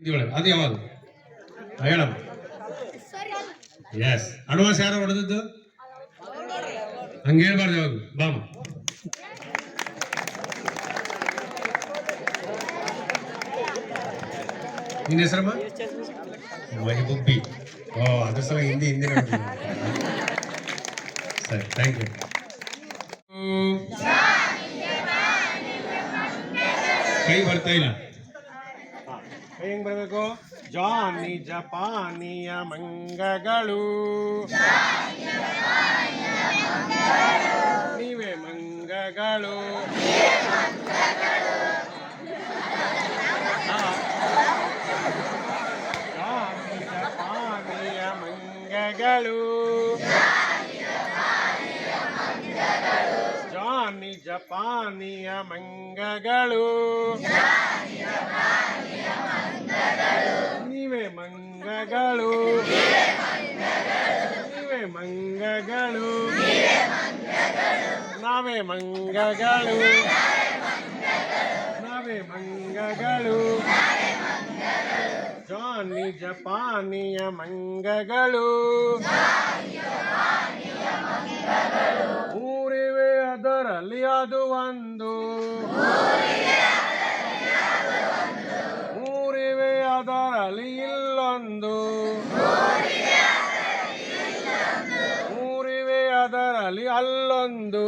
ಅದು ಯಾವಾಗ ಹೇಳಮ್ಮ. ಎಸ್ ಅಡ್ವಾನ್ಸ್ ಯಾರು ಹೊಡೆದದ್ದು? ಹಂಗೆ ಹೇಳ್ಬಾರ್ದು ಯಾವಾಗ ಬಾಮ ನಿನ್ನ ಹೆಸರಮ್ಮ? ಮಹಿಬುಬ್ಬಿ ಓ, ಅದ್ರ ಸಲ ಹಿಂದಿ ಹಿಂದಿ ಸರಿ ಥ್ಯಾಂಕ್ ಯು ಕೈ ಬರ್ತಾ ಇಲ್ಲ. ಹೆಂಗ್ ಬರಬೇಕು? ಜಾನಿ ಜಪಾನಿಯ ಮಂಗಗಳು. ನೀವೇ ಮಂಗಗಳು. ಜಾನಿ ಜಪಾನಿಯ ಮಂಗಗಳು. ಜಾನಿ ಜಪಾನಿಯ ಮಂಗಗಳು ನೀವೇ ಮಂಗಗಳು ನೀವೇ ಮಂಗಗಳು ನಾವೇ ಮಂಗಗಳು. ನಾವೇ ಮಂಗಗಳು. ಜಾನಿ ಜಪಾನಿಯ ಮಂಗಗಳು. ಊರಿವೆ ಅದರಲ್ಲಿ ಅದು ಒಂದು. ಊರಿವೆ ಅದರಲ್ಲಿ ಇಲ್ಲೊಂದು. ಊರಿವೆ ಅದರಲ್ಲಿ ಅಲ್ಲೊಂದು.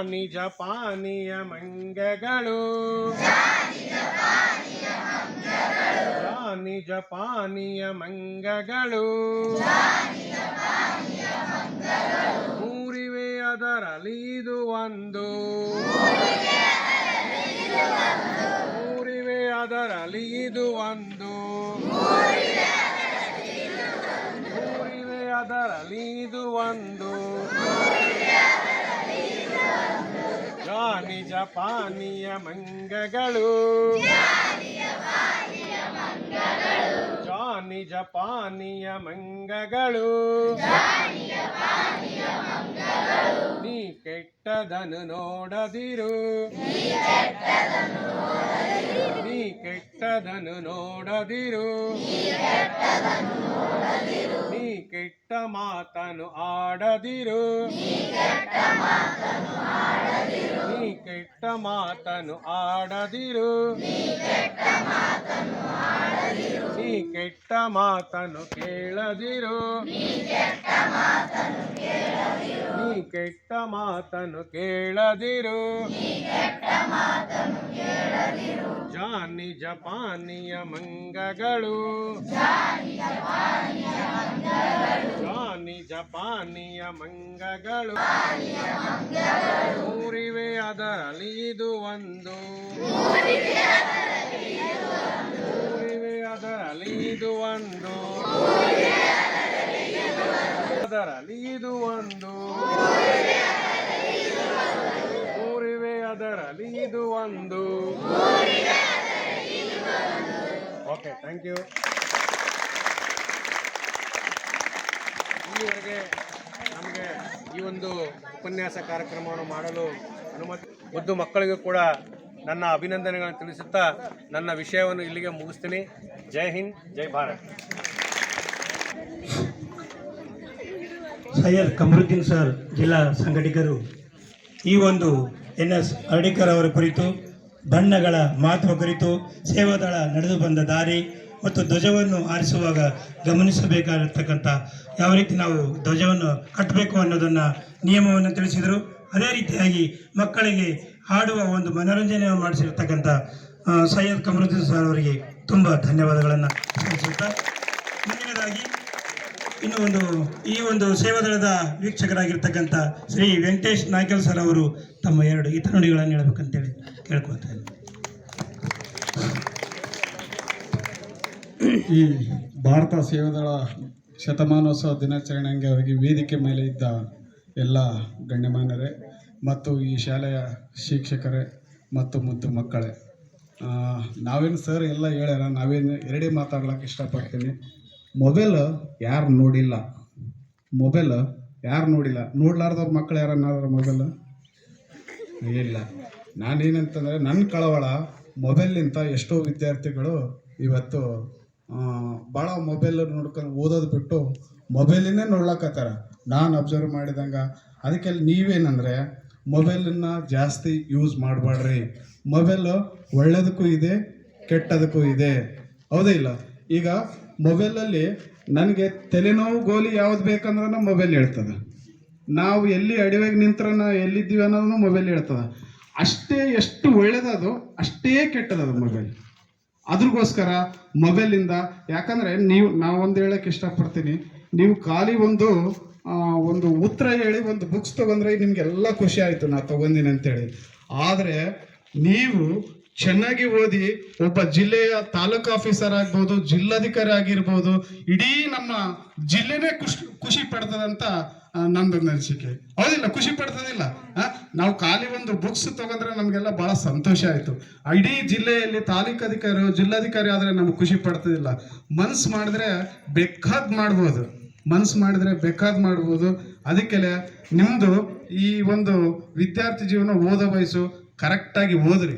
ಜಾನಿ ಜಪಾನಿಯ ಮಂಗಗಳು. ನಿಜ ಜಪಾನಿಯ ಮಂಗಗಳು. ಮೂರಿವೆ ಅದರಲ್ಲಿ ಇದು ಒಂದು. ಮೂರಿವೆ ಅದರಲ್ಲಿ ಇದು ಒಂದು. ಮೂರಿವೇ ಅದರಲ್ಲಿ ಇದು ಒಂದು. ಜಾನಿ ಪಾನೀಯ ಮಂಗಗಳು. ನಿಜ ಪಾನೀಯ ಮಂಗಗಳು. ನೀ ಕೆಟ್ಟದನು ನೋಡದಿರು. ನೀ ಕೆಟ್ಟದನು ನೋಡದಿರು. ನೀ ಮಾತನು ಆಡದಿರು. ನೀ ಕೆಟ್ಟ ಮಾತನು ಆಡದಿರು. ಕೆಟ್ಟ ಮಾತನು ಕೇಳದಿರು. ನೀ ಕೆಟ್ಟ ಮಾತನು ಕೇಳದಿರು. ಜಾನಿ ಜಪಾನಿಯ ಮಂಗಗಳು. ಜಾನಿ ಜಪಾನಿಯ ಮಂಗಗಳು. ಊರಿವೆ ಅದರಲ್ಲಿ ಇದು ಒಂದು. ಅದರಲ್ಲಿ ಇದು ಒಂದು. ಅದರಲ್ಲಿ ಇದು ಒಂದು. ಊರಿವೆ ಅದರಲ್ಲಿ ಇದು ಒಂದು. ಓಕೆ ಥ್ಯಾಂಕ್ ಯು ಇಲ್ಲಿವರೆಗೆ ನಮಗೆ ಈ ಒಂದು ಉಪನ್ಯಾಸ ಕಾರ್ಯಕ್ರಮವನ್ನು ಮಾಡಲು ಅನುಮತಿ ಮುದ್ದು ಮಕ್ಕಳಿಗೂ ಕೂಡ ನನ್ನ ಅಭಿನಂದನೆಗಳನ್ನು ತಿಳಿಸುತ್ತಾ ನನ್ನ ವಿಷಯವನ್ನು ಇಲ್ಲಿಗೆ ಮುಗಿಸ್ತೀನಿ. ಜೈ ಹಿಂದ್, ಜೈ ಭಾರತ್. ಸೈಯದ್ ಕಮರುದ್ದೀನ್ ಸರ್, ಜಿಲ್ಲಾ ಸಂಘಟಕರು ಈ ಒಂದು ಎನ್ ಎಸ್ ಹರ್ಡಿಕರ್ ಅವರ ಕುರಿತು, ಬಣ್ಣಗಳ ಮಹತ್ವ ಕುರಿತು ಸೇವಾದಳ ನಡೆದು ಬಂದ ದಾರಿ ಮತ್ತು ಧ್ವಜವನ್ನು ಆರಿಸುವಾಗ ಗಮನಿಸಬೇಕಾಗಿರ್ತಕ್ಕಂಥ ಯಾವ ರೀತಿ ನಾವು ಧ್ವಜವನ್ನು ಕಟ್ಟಬೇಕು ಅನ್ನೋದನ್ನು ನಿಯಮವನ್ನು ತಿಳಿಸಿದರು. ಅದೇ ರೀತಿಯಾಗಿ ಮಕ್ಕಳಿಗೆ ಹಾಡುವ ಒಂದು ಮನೋರಂಜನೆಯನ್ನು ಮಾಡಿಸಿರ್ತಕ್ಕಂಥ ಸೈಯದ್ ಕಮರುದ್ದೀನ್ ಸರ್ ಅವರಿಗೆ ತುಂಬ ಧನ್ಯವಾದಗಳನ್ನು ಸಲ್ಲಿಸುತ್ತಾ, ಮುಂದಿನದಾಗಿ ಇನ್ನು ಒಂದು, ಈ ಒಂದು ಸೇವಾದಳದ ವೀಕ್ಷಕರಾಗಿರ್ತಕ್ಕಂಥ ಶ್ರೀ ವೆಂಕಟೇಶ್ ನಾಯ್ಕಲ್ ಸರ್ ಅವರು ತಮ್ಮ ಎರಡು ಹಿತನುಡಿಗಳನ್ನು ಹೇಳಬೇಕಂತೇಳಿ ಕೇಳ್ಕೊಳ್ತಾ ಇದ್ದೀನಿ ಈ ಭಾರತ ಸೇವಾದಳ ಶತಮಾನೋತ್ಸವ ದಿನಾಚರಣೆ ಅಂಗವಾಗಿ ವೇದಿಕೆ ಮೇಲೆ ಇದ್ದ ಎಲ್ಲ ಗಣ್ಯಮಾನ್ಯರೇ ಮತ್ತು ಈ ಶಾಲೆಯ ಶಿಕ್ಷಕರೇ ಮತ್ತು ಮುದ್ದು ಮಕ್ಕಳೇ ನಾವೇನು ಸರ್ ಎಲ್ಲ ಹೇಳ್ಯಾರ, ನಾವೇನು ಎರಡೇ ಮಾತಾಡ್ಲಿಕ್ಕೆ ಇಷ್ಟಪಡ್ತೀನಿ. ಮೊಬೈಲ್ ಯಾರು ನೋಡಿಲ್ಲ? ಮೊಬೈಲ್ ಯಾರು ನೋಡಿಲ್ಲ? ನೋಡ್ಲಾರ್ದವ್ರ ಮಕ್ಕಳು ಯಾರನ್ನಾದ್ರ ಮೊಬೈಲ್? ಇಲ್ಲ. ನಾನೇನಂತಂದರೆ ನನ್ನ ಕಳವಳ ಮೊಬೈಲ್ನಿಂದ ಎಷ್ಟೋ ವಿದ್ಯಾರ್ಥಿಗಳು ಇವತ್ತು ಭಾಳ ಮೊಬೈಲ್ ನೋಡ್ಕೊಂಡು ಓದೋದು ಬಿಟ್ಟು ಮೊಬೈಲಿನೇ ನೋಡ್ಲಕ್ಕತ್ತಾರ ನಾನು ಅಬ್ಸರ್ವ್ ಮಾಡಿದಂಗೆ. ಅದಕ್ಕೆ ನೀವೇನಂದರೆ ಮೊಬೈಲನ್ನು ಜಾಸ್ತಿ ಯೂಸ್ ಮಾಡಬೇಡ್ರಿ ಮೊಬೈಲು ಒಳ್ಳೆಯದಕ್ಕೂ ಇದೆ, ಕೆಟ್ಟದಕ್ಕೂ ಇದೆ. ಹೌದೇ ಇಲ್ಲ? ಈಗ ಮೊಬೈಲಲ್ಲಿ ನನಗೆ ತಲೆನೋವು, ಗೋಲಿ ಯಾವ್ದು ಬೇಕಂದ್ರೆ ಮೊಬೈಲ್ ಹೇಳ್ತದೆ. ನಾವು ಎಲ್ಲಿ ಅಡವೆಗೆ ನಾವು ಎಲ್ಲಿದ್ದೀವಿ ಅನ್ನೋದನ್ನು ಮೊಬೈಲ್ ಹೇಳ್ತದೆ. ಅಷ್ಟೇ ಎಷ್ಟು ಒಳ್ಳೇದದು, ಅಷ್ಟೇ ಕೆಟ್ಟದದು ಮೊಬೈಲ್. ಅದ್ರಗೋಸ್ಕರ ಮೊಬೈಲಿಂದ, ಯಾಕಂದರೆ ನೀವು, ನಾವೊಂದು ಹೇಳೋಕ್ಕೆ ಇಷ್ಟಪಡ್ತೀನಿ, ನೀವು ಖಾಲಿ ಒಂದು ಒಂದು ಉತ್ತರ ಹೇಳಿ ಒಂದು ಬುಕ್ಸ್ ತೊಗೊಂಡ್ರೆ ನಿಮಗೆಲ್ಲ ಖುಷಿ ಆಯಿತು, ನಾ ತೊಗೊಂಡಿನಿ ಅಂತೇಳಿ. ಆದರೆ ನೀವು ಚೆನ್ನಾಗಿ ಓದಿ, ಒಬ್ಬ ಜಿಲ್ಲೆಯ ತಾಲೂಕು ಆಫೀಸರ್ ಆಗ್ಬೋದು ಜಿಲ್ಲಾಧಿಕಾರಿ ಆಗಿರ್ಬೋದು ಇಡೀ ನಮ್ಮ ಜಿಲ್ಲೆನೇ ಖುಷಿ ಖುಷಿ ಪಡ್ತದಂತ ನಂದು ಅನಿಸಿಕೆ. ಹೌದಿಲ್ಲ? ಖುಷಿ ಪಡ್ತದಿಲ್ಲ? ನಾವು ಖಾಲಿ ಒಂದು ಬುಕ್ಸ್ ತಗೊಂಡ್ರೆ ನಮಗೆಲ್ಲ ಬಹಳ ಸಂತೋಷ ಆಯಿತು. ಇಡೀ ಜಿಲ್ಲೆಯಲ್ಲಿ ತಾಲೂಕು ಅಧಿಕಾರಿ ಜಿಲ್ಲಾಧಿಕಾರಿ ಆದರೆ ನಮ್ಗೆ ಖುಷಿ ಪಡ್ತದಿಲ್ಲ. ಮನ್ಸು ಮಾಡಿದ್ರೆ ಬೇಕಾದ್ ಮಾಡ್ಬೋದು. ಮನ್ಸು ಮಾಡಿದ್ರೆ ಬೇಕಾದ್ ಮಾಡ್ಬೋದು. ಅದಕ್ಕೆಲ್ಲ ನಿಮ್ಮದು ಈ ಒಂದು ವಿದ್ಯಾರ್ಥಿ ಜೀವನ ಓದೋ ವಯಸ್ಸು ಕರೆಕ್ಟಾಗಿ ಓದ್ರಿ?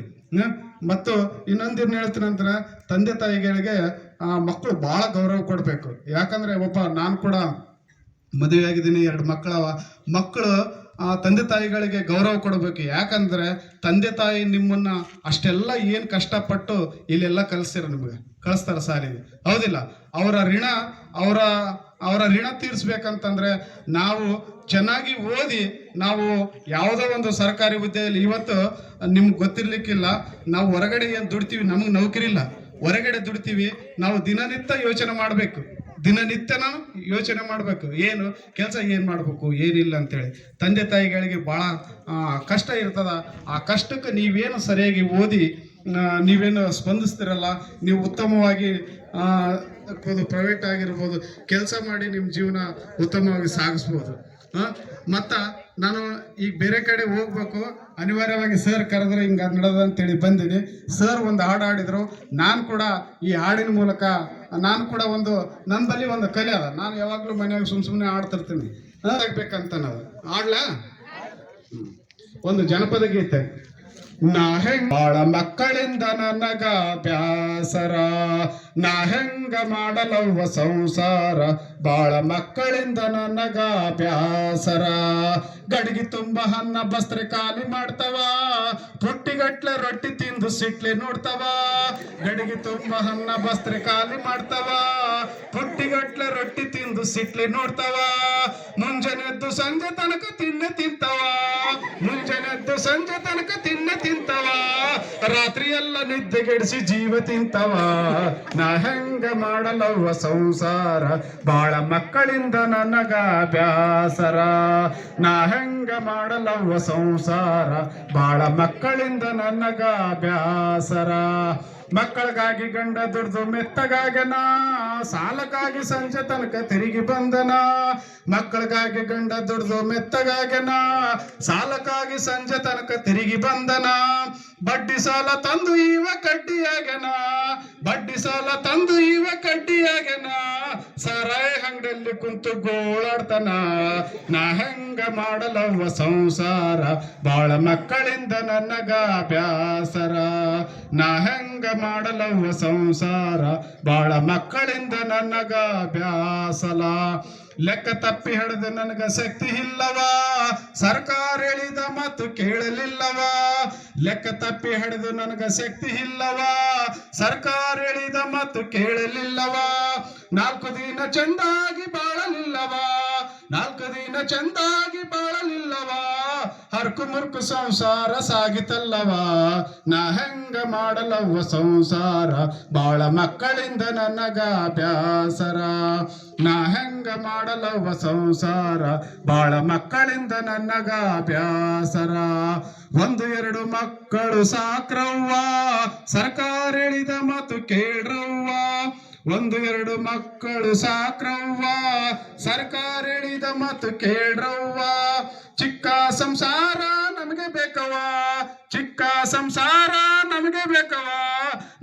ಮತ್ತು ಇನ್ನೊಂದೇನು ಹೇಳ್ತೀನಿ ನಂತರ ತಂದೆ ತಾಯಿಗಳಿಗೆ ಆ, ಮಕ್ಕಳು ಭಾಳ ಗೌರವ ಕೊಡಬೇಕು. ಯಾಕಂದರೆ ಒಬ್ಬ ನಾನು ಕೂಡ ಮದುವೆ ಆಗಿದ್ದೀನಿ ಎರಡು ಮಕ್ಕಳವ. ಮಕ್ಕಳು ತಂದೆ ತಾಯಿಗಳಿಗೆ ಗೌರವ ಕೊಡಬೇಕು. ಯಾಕಂದ್ರೆ ತಂದೆ ತಾಯಿ ನಿಮ್ಮನ್ನ ಅಷ್ಟೆಲ್ಲ ಏನು ಕಷ್ಟಪಟ್ಟು ಇಲ್ಲೆಲ್ಲ ಕಲಿಸ್ತೀರ ನಿಮಗೆ? ಕಳಿಸ್ತಾರ ಸಾಲಿಗೆ. ಹೌದಿಲ್ಲ? ಅವರ ಋಣ, ಅವರ ಅವರ ಋಣ ತೀರಿಸ್ಬೇಕಂತಂದ್ರೆ ನಾವು ಚೆನ್ನಾಗಿ ಓದಿ, ನಾವು ಯಾವುದೋ ಒಂದು ಸರ್ಕಾರಿ ಹುದ್ದೆಯಲ್ಲಿ ಇವತ್ತು ನಿಮ್ಗೆ ಗೊತ್ತಿರ್ಲಿಕ್ಕಿಲ್ಲ. ನಾವು ಹೊರಗಡೆ ಏನು ದುಡ್ತೀವಿ ನಮಗೆ ನೌಕರಿ ಇಲ್ಲ ಹೊರಗಡೆ ದುಡ್ತೀವಿ. ನಾವು ದಿನನಿತ್ಯ ಯೋಚನೆ ಮಾಡಬೇಕು. ದಿನನಿತ್ಯ ನಾನು ಯೋಚನೆ ಮಾಡಬೇಕು. ಏನು? ಕೆಲಸ ಏನು ಮಾಡಬೇಕು? ಏನಿಲ್ಲ ಅಂತೇಳಿ. ತಂದೆ ತಾಯಿಗಳಿಗೆ ಭಾಳ ಕಷ್ಟ ಇರ್ತದ. ಆ ಕಷ್ಟಕ್ಕೆ ನೀವೇನು ಸರಿಯಾಗಿ ಓದಿ ನೀವೇನು ಸ್ಪಂದಿಸ್ತಿರಲ್ಲ. ನೀವು ಉತ್ತಮವಾಗಿ ಪ್ರೈವೇಟ್ ಆಗಿರ್ಬೋದು, ಕೆಲಸ ಮಾಡಿ ನಿಮ್ಮ ಜೀವನ ಉತ್ತಮವಾಗಿ ಸಾಗಿಸ್ಬೋದು. ಮತ್ತು ನಾನು ಈಗ ಬೇರೆ ಕಡೆ ಹೋಗ್ಬೇಕು. ಅನಿವಾರ್ಯವಾಗಿ ಸರ್ ಕರೆದ್ರೆ ಹಿಂಗೆ ನಡೆದ ಅಂತೇಳಿ ಬಂದೀನಿ. ಸರ್ ಒಂದು ಹಾಡು ಹಾಡಿದರು. ನಾನು ಕೂಡ ಈ ಹಾಡಿನ ಮೂಲಕ ನಾನು ಕೂಡ ಒಂದು ನನ್ನ ಬಳಿ ಒಂದು ಕಲೆ ಅದ. ನಾನು ಯಾವಾಗಲೂ ಮನೆಯಾಗ ಸುಮ್ಮ ಸುಮ್ಮನೆ ಆಡ್ತಿರ್ತೀನಿ ಆಗ್ಬೇಕಂತ ನಾವು ಆಡ್ಲಾ ಒಂದು ಜನಪದ ಗೀತೆ. ನಾ ಹೆಂಗ್ ಬಾಳ ಮಕ್ಕಳಿಂದ ನನಗ ಬ್ಯಾಸರ. ನಾ ಹೆಂಗ ಮಾಡಲವ್ವ ಸಂಸಾರ. ಬಾಳ ಮಕ್ಕಳಿಂದ ನನಗ ಬ್ಯಾಸರ ಗಡಿಗೆ ತುಂಬ ಅನ್ನ ಬಸ್ತ್ರೆ ಖಾಲಿ ಮಾಡ್ತವ. ಪುಟ್ಟಿಗಟ್ಲೆ ರೊಟ್ಟಿ ತಿಂದು ಸಿಟ್ಲೆ ನೋಡ್ತವ. ಗಡಿಗೆ ತುಂಬ ಹನ್ನ ಬಸ್ತ್ರೆ ಖಾಲಿ ಮಾಡ್ತವ. ಪುಟ್ಟಿಗಟ್ಲೆ ರೊಟ್ಟಿ ತಿಂದು ಸಿಟ್ಲೆ ನೋಡ್ತವ. ಮುಂಜಾನೆದ್ದು ಸಂಜೆ ತನಕ ತಿನ್ನೆ ತಿಂತವ. ಮುಂಜಾನೆದ್ದು ಸಂಜೆ ತನಕ ತಿನ್ನೆ ತಿಂತವ. ರಾತ್ರಿ ಎಲ್ಲ ನಿದ್ದೆಗೆಡಿಸಿ ಜೀವ ತಿಂತವ. ನಾ ಹೆಂಗ ಮಾಡಲವ್ವ ಸಂಸಾರ? ಬಾಳ ಮಕ್ಕಳಿಂದ ನನಗ ಬ್ಯಾಸರ. ನಾ ಹೆಂಗ ಮಾಡಲವ್ವ ಸಂಸಾರ? ಬಾಳ ಮಕ್ಕಳಿಂದ ನನಗ ಬ್ಯಾಸರ. ಮಕ್ಕಳಿಗಾಗಿ ಗಂಡ ದುಡ್ದು ಮೆತ್ತಗಾಗನ ಸಾಲಕ್ಕಾಗಿ ಸಂಜೆ ತನಕ ತಿರುಗಿ ಬಂದನ ಮಕ್ಕಳಿಗಾಗಿ ಗಂಡ ದುಡ್ದು ಮೆತ್ತಗಾಗನ ಸಾಲಕ್ಕಾಗಿ ಸಂಜೆ ತನಕ ತಿರುಗಿ ಬಂದನ ಬಡ್ಡಿ ಸಾಲ ತಂದು ಇವ ಕಡ್ಡಿಯಾಗನ ಬಡ್ಡಿ ಸಾಲ ತಂದು ಇವ ಕಡ್ಡಿಯಾಗನ ಸರಾಯ ಅಂಗಡಿಯಲ್ಲಿ ಕುಂತು ಗೋಳಾಡ್ತಾನ, ನಾ ಹೆಂಗ ಮಾಡಲವ್ವ ಸಂಸಾರ? ಬಾಳ ಮಕ್ಕಳಿಂದ ನನಗ ಬ್ಯಾಸರ ನಾ ಹೆಂಗ ಮಾಡಲವ್ವ ಸಂಸಾರ? ಬಾಳ ಮಕ್ಕಳಿಂದ ನನಗ ಬ್ಯಾಸಲ ಲೆಕ್ಕ ತಪ್ಪಿ ಹಿಡಿದು ನನಗ ಶಕ್ತಿ ಇಲ್ಲವ? ಸರ್ಕಾರ ಹೇಳಿದ ಮಾತು ಕೇಳಲಿಲ್ಲವ? ಲೆಕ್ಕ ತಪ್ಪಿ ಹಿಡಿದು ನನಗ ಶಕ್ತಿ ಇಲ್ಲವ? ಸರ್ಕಾರ ಹೇಳಿದ ಮಾತು ಕೇಳಲಿಲ್ಲವ? ನಾಲ್ಕು ದಿನ ಚಂದಾಗಿ ಬಾಳಲಿಲ್ಲವ? ನಾಲ್ಕು ದಿನ ಚಂದಾಗಿ ಬಾಳಲಿಲ್ಲವ? ಹರ್ಕು ಮುರ್ಕು ಸಂಸಾರ ಸಾಗಿತಲ್ಲವ? ನಾ ಹೆಂಗ ಮಾಡಲವ್ವ ಸಂಸಾರ? ಬಾಳ ಮಕ್ಕಳಿಂದ ನನಗ ಬ್ಯಾಸರ ನಾ ಹೆಂಗ ಮಾಡಲವ್ವ ಸಂಸಾರ? ಬಾಳ ಮಕ್ಕಳಿಂದ ನನಗ ಬ್ಯಾಸರ ಒಂದು ಎರಡು ಮಕ್ಕಳು ಸಾಕ್ರವ್ವ, ಸರ್ಕಾರ ಹೇಳಿದ ಮಾತು ಕೇಳ್ರವ್ವ. ಒಂದು ಎರಡು ಮಕ್ಕಳು ಸಾಕ್ರವ್ವ, ಸರ್ಕಾರ ಹೇಳಿದ ಮತ್ತು ಕೇಳ್ರವ್ವ. ಚಿಕ್ಕ ಸಂಸಾರ ನಮಗೆ ಬೇಕವ ಚಿಕ್ಕ ಸಂಸಾರ ನಮಗೆ ಬೇಕವ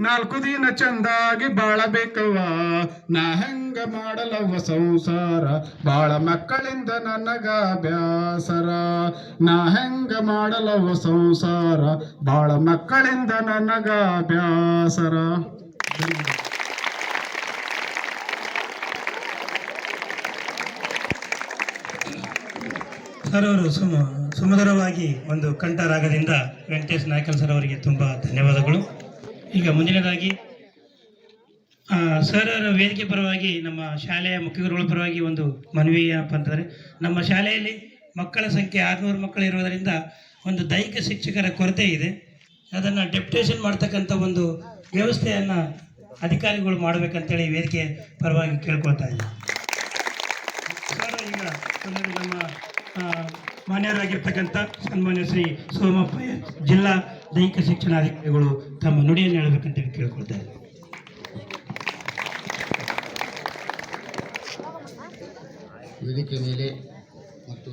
ನಾಲ್ಕು ದಿನ ಚಂದಾಗಿ ಬಾಳಬೇಕವ್ವ ನಾ ಹೆಂಗ ಮಾಡಲವ್ವ ಸಂಸಾರ? ಬಾಳ ಮಕ್ಕಳಿಂದ ನನಗ ಬ್ಯಾಸರ. ನಾ ಹೆಂಗ ಮಾಡಲವ ಸಂಸಾರ? ಬಾಳ ಮಕ್ಕಳಿಂದ ನನಗ ಬ್ಯಾಸರ. ಸರ್ ಅವರು ಸುಮ, ಸುಮಧುರವಾಗಿ ಒಂದು ಕಂಠರಾಗದಿಂದ ವೆಂಕಟೇಶ್ ನಾಯ್ಕಲ್ ಸರ್ ಅವರಿಗೆ ತುಂಬ ಧನ್ಯವಾದಗಳು. ಈಗ ಮುಂದಿನದಾಗಿ ಸರ್ ಅವರ ವೇದಿಕೆ ಪರವಾಗಿ ನಮ್ಮ ಶಾಲೆಯ ಮುಖ್ಯಗುರುಗಳ ಪರವಾಗಿ ಒಂದು ಮನವಿ ಏನಪ್ಪ ಅಂತಂದರೆ, ನಮ್ಮ ಶಾಲೆಯಲ್ಲಿ ಮಕ್ಕಳ ಸಂಖ್ಯೆ ಆರುನೂರು ಮಕ್ಕಳು ಇರುವುದರಿಂದ ಒಂದು ದೈಹಿಕ ಶಿಕ್ಷಕರ ಕೊರತೆ ಇದೆ. ಅದನ್ನು ಡೆಪ್ಟೇಷನ್ ಮಾಡ್ತಕ್ಕಂಥ ಒಂದು ವ್ಯವಸ್ಥೆಯನ್ನು ಅಧಿಕಾರಿಗಳು ಮಾಡಬೇಕಂತೇಳಿ ವೇದಿಕೆ ಪರವಾಗಿ ಕೇಳ್ಕೊಳ್ತಾ ಇದ್ದೀನಿ ಸರ್, ಈಗ ನಮ್ಮ ಮಾನ್ಯರಾಗಿರ್ತಕ್ಕಂಥ ಸನ್ಮಾನ್ಯ ಶ್ರೀ ಸೋಮಪ್ಪ ಜಿಲ್ಲಾ ದೈಹಿಕ ಶಿಕ್ಷಣಾಧಿಕಾರಿಗಳು ತಮ್ಮ ನುಡಿಯನ್ನು ಹೇಳಬೇಕಂತ ಕೇಳ್ಕೊಳ್ತಾ ಇದ್ದಾರೆ ವೇದಿಕೆ ಮೇಲೆ ಮತ್ತು